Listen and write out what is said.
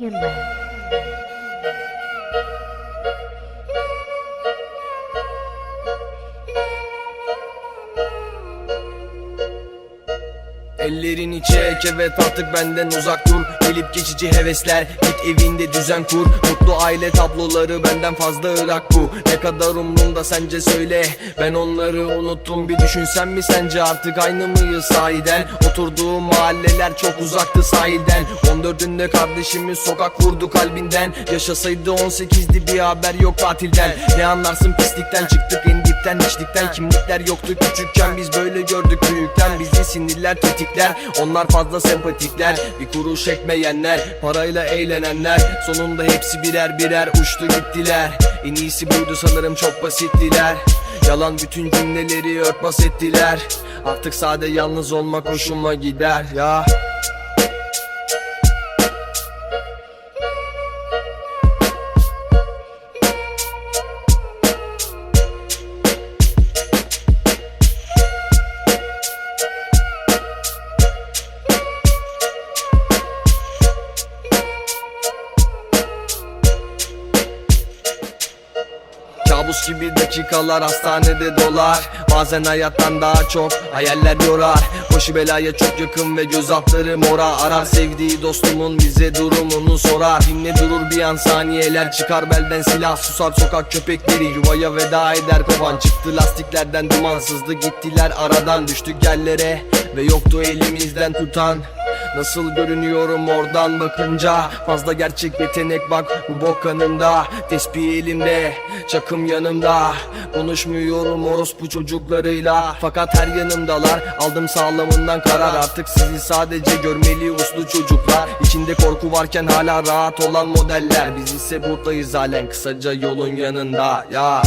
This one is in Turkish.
Yıllar. Ellerini çek evet artık benden uzak dur Gelip geçici hevesler git evinde düzen kur. Mutlu aile tabloları benden fazla ırak bu. Ne kadar umrumda sence söyle. Ben onları unuttum bir düşünsen mi sence? Artık aynı mıyız sahiden? Oturduğum mahalleler çok uzaktı sahilden. 14'ünde kardeşimiz sokak vurdu kalbinden. Yaşasaydı 18'di bir haber yok tatilden. Ne anlarsın pislikten? Çıktık en dipten içlikten. Kimlikler yoktu küçükken biz böyle gördük büyükten. Bizi sinirler tetikler. Onlar fazla sempatikler. Bir kuruş ekmeyenler parayla eğlenenler. Sonunda hepsi birer birer uçtu gittiler. En iyisi buydu sanırım çok basittiler. Yalan bütün cümleleri örtbas ettiler. Artık sade yalnız olmak hoşuma gider ya Kabus gibi dakikalar hastanede dolar. Bazen hayattan daha çok hayaller yorar. Başı belaya çok yakın ve göz altları mora. Arar sevdiği dostumun bize durumunu sorar. Dinle durur bir an saniyeler çıkar belden silah. Susar sokak köpekleri yuvaya veda eder kovan Çıktı lastiklerden dumansızdı gittiler aradan. Düştük yerlere ve yoktu elimizden tutan Nasıl görünüyorum oradan bakınca? Fazla gerçek yetenek bak bu bok kanımda Tespih elimde çakım yanımda. Konuşmuyorum orospu çocuklarıyla. Fakat her yanımdalar aldım sağlamından karar. Artık sizi sadece görmeli uslu çocuklar. İçinde korku varken hala rahat olan modeller. Biz ise buradayız halen kısaca yolun yanında. Ya